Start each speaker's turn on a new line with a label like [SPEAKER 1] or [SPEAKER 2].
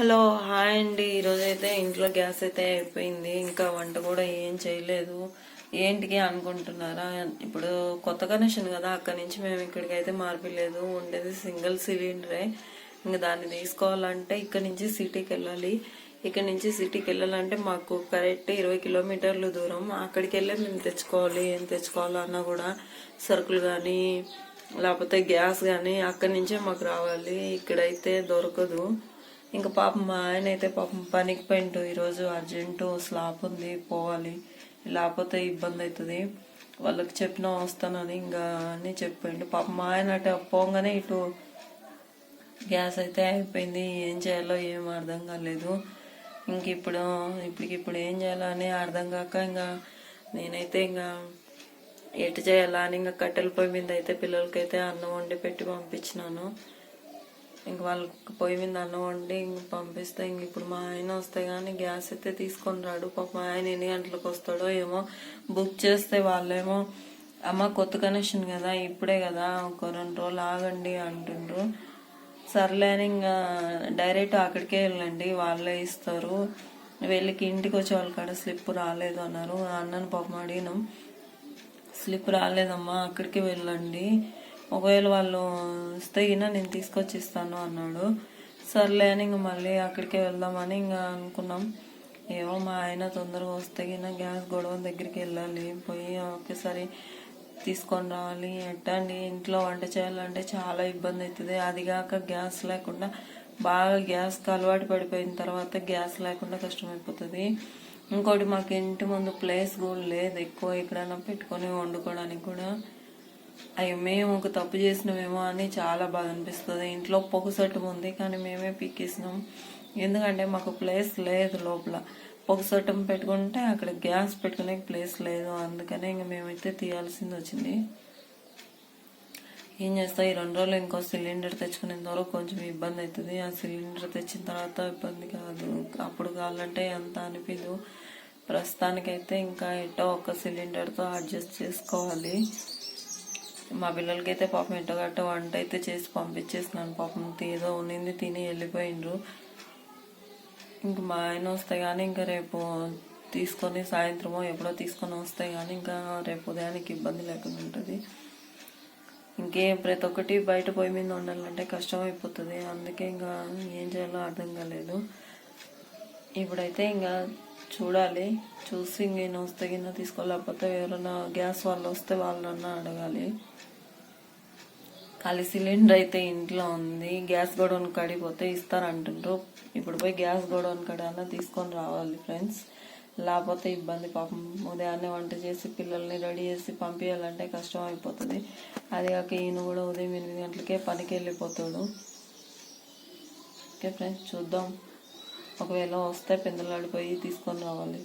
[SPEAKER 1] Hello hi అండి. ఈరోజైతే ఇంట్లో గ్యాస్ అయితే అయిపోయింది. ఇంకా వంట కూడా ఏం చేయలేదు. ఏంటికి అనుకుంటున్నారా? ఇప్పుడు కొత్త కనెక్షన్ కదా అక్కడి నుంచి మేము ఇక్కడికి అయితే మార్పిలేదు ఉండేది సింగిల్ సిలిండరే. ఇంకా దాన్ని తీసుకోవాలంటే ఇక్కడ నుంచి సిటీకి వెళ్ళాలి. ఇక్కడ నుంచి సిటీకి వెళ్ళాలంటే మాకు కరెక్ట్ ఇరవై కిలోమీటర్లు దూరం. అక్కడికి వెళ్ళి మేము తెచ్చుకోవాలి ఏం తెచ్చుకోవాలన్నా కూడా సరుకులు కానీ లేకపోతే గ్యాస్ కానీ అక్కడి నుంచే మాకు రావాలి. ఇక్కడైతే దొరకదు. ఇంకా పాపం మా ఆయన అయితే పాపం పనికి పోయింటు ఈరోజు అర్జెంటు స్లాప్ ఉంది పోవాలి. లేకపోతే ఇబ్బంది అవుతుంది. వాళ్ళకి చెప్పినా వస్తానని ఇంకా అని చెప్పిండు పాపం మా ఆయన అటు పోగానే ఇటు గ్యాస్ అయితే అయిపోయింది ఏం చేయాలో ఏం అర్థం కాలేదు. ఇంక ఇప్పుడు ఇప్పటికిప్పుడు ఏం చేయాలో అని అర్థం కాక ఇంకా నేనైతే ఇంకా ఎటు చేయాలా అని ఇంకా కట్టెల పొయ్యి మీద అయితే పిల్లలకైతే అన్నం వండి పెట్టి పంపించినాను. ఇంక వాళ్ళకి పొయ్యి మీద అన్నం వండి ఇంక పంపిస్తే ఇంక ఇప్పుడు మా ఆయన వస్తే కానీ గ్యాస్ అయితే తీసుకొని రాడు. పాప మా ఆయన ఎన్ని గంటలకు వస్తాడో ఏమో బుక్ చేస్తే వాళ్ళేమో అమ్మ కొత్త కనెక్షన్ కదా ఇప్పుడే కదా ఒక రెండు రోజులు ఆగండి అంటుండ్రు. సర్లే అని ఇంకా డైరెక్ట్ అక్కడికే వెళ్ళండి వాళ్ళే ఇస్తారు. వెళ్ళికి ఇంటికి వచ్చే వాళ్ళ కాడ స్లిప్ రాలేదు అన్నారు. అన్నను పాపం అడిగినాం. స్లిప్ రాలేదమ్మా అక్కడికి వెళ్ళండి ఒకవేళ వాళ్ళు ఇస్తే గిన నేను తీసుకొచ్చి ఇస్తాను అన్నాడు. సర్లే అని ఇంక మళ్ళీ అక్కడికే వెళ్దామని ఇంకా అనుకున్నాం. ఏమో మా ఆయన తొందరగా వస్తే గిన గ్యాస్ గొడవ దగ్గరికి వెళ్ళాలి. పోయి ఒకేసారి తీసుకొని రావాలి ఎట్టండి ఇంట్లో వంట చేయాలంటే చాలా ఇబ్బంది అవుతుంది అదిగాక గ్యాస్ లేకుండా బాగా గ్యాస్కి అలవాటు పడిపోయిన తర్వాత గ్యాస్ లేకుండా కష్టమైపోతుంది. ఇంకోటి మాకు ఇంటి ముందు ప్లేస్ కూడా లేదు. ఎక్కువ ఎక్కడైనా పెట్టుకొని వండుకోవడానికి కూడా అవి మేము ఒక తప్పు చేసినామేమో అని చాలా బాధ అనిపిస్తుంది. ఇంట్లో పొగసట్టు ఉంది కానీ మేమే పీకేసినాం. ఎందుకంటే మాకు ప్లేస్ లేదు లోపల. పొగసట్టం పెట్టుకుంటే అక్కడ గ్యాస్ పెట్టుకునే ప్లేస్ లేదు. అందుకనే ఇంక మేమైతే తీయాల్సింది వచ్చింది. ఏం చేస్తా? ఈ రెండు రోజులు ఇంకో సిలిండర్ తెచ్చుకునేంత వరకు కొంచెం ఇబ్బంది అవుతుంది ఆ సిలిండర్ తెచ్చిన తర్వాత ఇబ్బంది కాదు. అప్పుడు కావాలంటే ఎంత అనిపించదు ప్రస్తుతానికైతే ఇంకా ఎటో ఒక సిలిండర్తో అడ్జస్ట్ చేసుకోవాలి. మా పిల్లలకి అయితే పాపం ఎట్టగట్ట వంట అయితే చేసి పంపించేసినాను. పాపం ఏదో ఉన్నింది తిని వెళ్ళిపోయిండ్రు. ఇంక మా ఆయన వస్తే కానీ ఇంకా రేపు తీసుకొని సాయంత్రమో ఎప్పుడో తీసుకొని వస్తే కానీ ఇంకా రేపు ఉదయానికి ఇబ్బంది లేకుండా ఉంటుంది. ఇంకే ప్రతి ఒక్కటి బయట పొయ్యి మీద ఉండాలంటే కష్టం అయిపోతుంది. అందుకే ఇంకా ఏం చేయాలో అర్థం కాలేదు. ఇప్పుడైతే ఇంకా చూడాలి. చూసి నేను వస్తే గిన్నె తీసుకోలేకపోతే ఎవరైనా గ్యాస్ వాళ్ళు వస్తే వాళ్ళన్నా అడగాలి. ఖాళీ సిలిండర్ అయితే ఇంట్లో ఉంది. గ్యాస్ గోడౌన్ కడిపోతే ఇస్తారంటుండ్రు. ఇప్పుడు పోయి గ్యాస్ గోడౌన్ కడన్నా తీసుకొని రావాలి ఫ్రెండ్స్. లేకపోతే ఇబ్బంది పాపం. ఉదయాన్నే వంట చేసి పిల్లల్ని రెడీ చేసి పంపించాలంటే కష్టం అయిపోతుంది. అది కాక ఈయన కూడా ఉదయం ఎనిమిది గంటలకే పనికి వెళ్ళిపోతాడు. ఓకే ఫ్రెండ్స్ చూద్దాం. ఒకవేళ వస్తే పెందలాడిపోయి తీసుకొని రావాలి.